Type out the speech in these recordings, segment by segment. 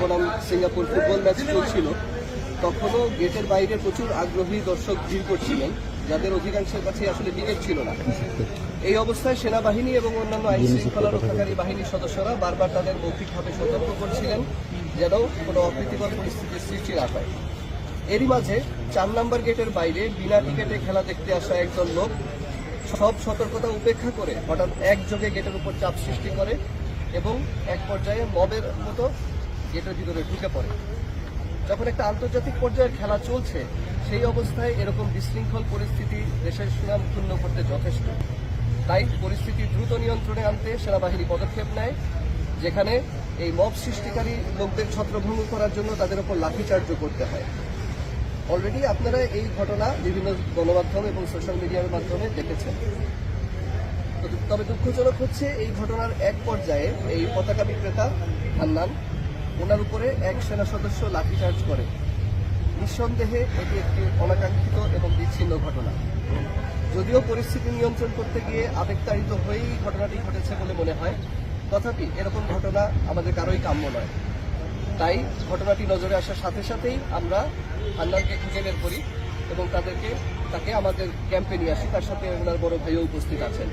বনাম Singapore football match চলছিল। তখনও গেটের বাইরে প্রচুর আগ্রহী দর্শক ভিড় করছিলেন, যাদের অধিকাংশের কাছে আসলে টিকিট ছিল না। এই অবস্থায় সেনাবাহিনী এবং অন্যান্য আইন শৃঙ্খলা রক্ষাকারী বাহিনীর সদস্যরা বারবার তাদের মৌখিকভাবে সতর্ক করছিলেন, যেন কোনো অপ্রীতিকর পরিস্থিতির সৃষ্টি না হয়। এরই মাঝে চার নম্বর গেটের বাইরে বিনা টিকেটে খেলা দেখতে আসা একজন লোক সব সতর্কতা উপেক্ষা করে হঠাৎ একযোগে গেটের উপর চাপ সৃষ্টি করে এবং এক পর্যায়ে মবের মতো গেটের ভিতরে ঢুকে পড়ে। যখন একটা আন্তর্জাতিক পর্যায়ের খেলা চলছে, সেই অবস্থায় এরকম বিশৃঙ্খল পরিস্থিতি দেশের সুনাম ক্ষুণ্ণ করতে যথেষ্ট। তাই পরিস্থিতি দ্রুত নিয়ন্ত্রণে আনতে সেনাবাহিনী পদক্ষেপ নেয়, যেখানে এই মব সৃষ্টিকারী লোকদের ছত্রভঙ্গ করার জন্য তাদের উপর লাঠিচার্জ করতে হয়। অলরেডি আপনারা এই ঘটনা বিভিন্ন গণমাধ্যম এবং সোশ্যাল মিডিয়ার মাধ্যমে দেখেছেন। তবে দুঃখজনক হচ্ছে এই ঘটনার এক পর্যায়ে এই পতাকা বিক্রেতা হান্নান, ওনার উপরে এক সেনা সদস্য লাঠিচার্জ করে। নিঃসন্দেহে এটি একটি অনাকাঙ্ক্ষিত এবং বিচ্ছিন্ন ঘটনা। যদিও পরিস্থিতি নিয়ন্ত্রণ করতে গিয়ে আবেগতাড়িত হয়েই ঘটনাটি ঘটেছে বলে মনে হয়, তথাপি এরকম ঘটনা আমাদের কারোই কাম্য নয়। তাই ঘটনাটি নজরে আসার সাথে সাথেই আমরা হান্নানকে খুঁজে বের করি এবং তাদেরকে, তাকে আমাদের ক্যাম্পে নিয়ে আসি। তার সাথে ওনার বড় ভাইও উপস্থিত আছেন।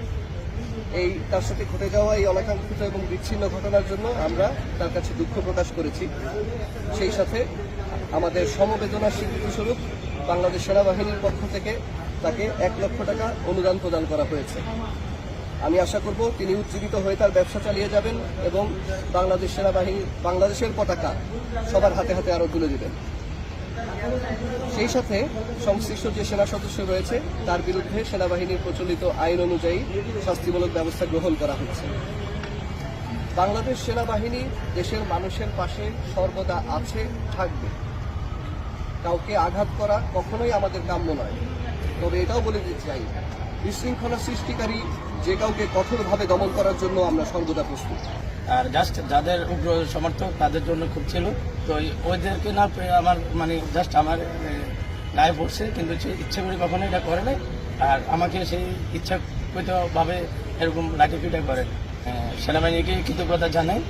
এই তার সাথে ঘটে যাওয়া এই অনাকাঙ্ক্ষিত এবং বিচ্ছিন্ন ঘটনার জন্য আমরা তার কাছে দুঃখ প্রকাশ করেছি। সেই সাথে আমাদের সমবেদনা স্বীকৃতি স্বরূপ বাংলাদেশ সেনাবাহিনীর পক্ষ থেকে তাকে এক লক্ষ টাকা অনুদান প্রদান করা হয়েছে। আমি আশা করব তিনি উজ্জীবিত হয়ে তার ব্যবসা চালিয়ে যাবেন এবং বাংলাদেশ সেনাবাহিনী বাংলাদেশের পতাকা সবার হাতে হাতে আরও তুলে দিবেন। সেই সাথে সংশ্লিষ্ট যে সেনা সদস্য রয়েছে, তার বিরুদ্ধে সেনাবাহিনীর প্রচলিত আইন অনুযায়ী শাস্তিমূলক ব্যবস্থা গ্রহণ করা হচ্ছে। বাংলাদেশ সেনাবাহিনী দেশের মানুষের পাশে সর্বদা আছে, থাকবে। কাউকে আঘাত করা কখনোই আমাদের কাম্য নয়। তবে এটাও বলে দিতে চাই বিশৃঙ্খলা সৃষ্টিকারী যে কাউকে কঠোরভাবে দমন করার জন্য আমরা সর্বদা প্রস্তুত। আর জাস্ট যাদের উগ্র সমর্থক তাদের জন্য খুব ছিল। তো ওদেরকে না আমার মানে জাস্ট আমার গায়ে পড়ছে কিন্তু সে ইচ্ছে করে কখনো এটা করে নাই। আর আমাকে সেই ইচ্ছাকৃতভাবে এরকম লাঠিপিটা করে এ, সেনাবাহিনীকে কৃতজ্ঞতা জানাই।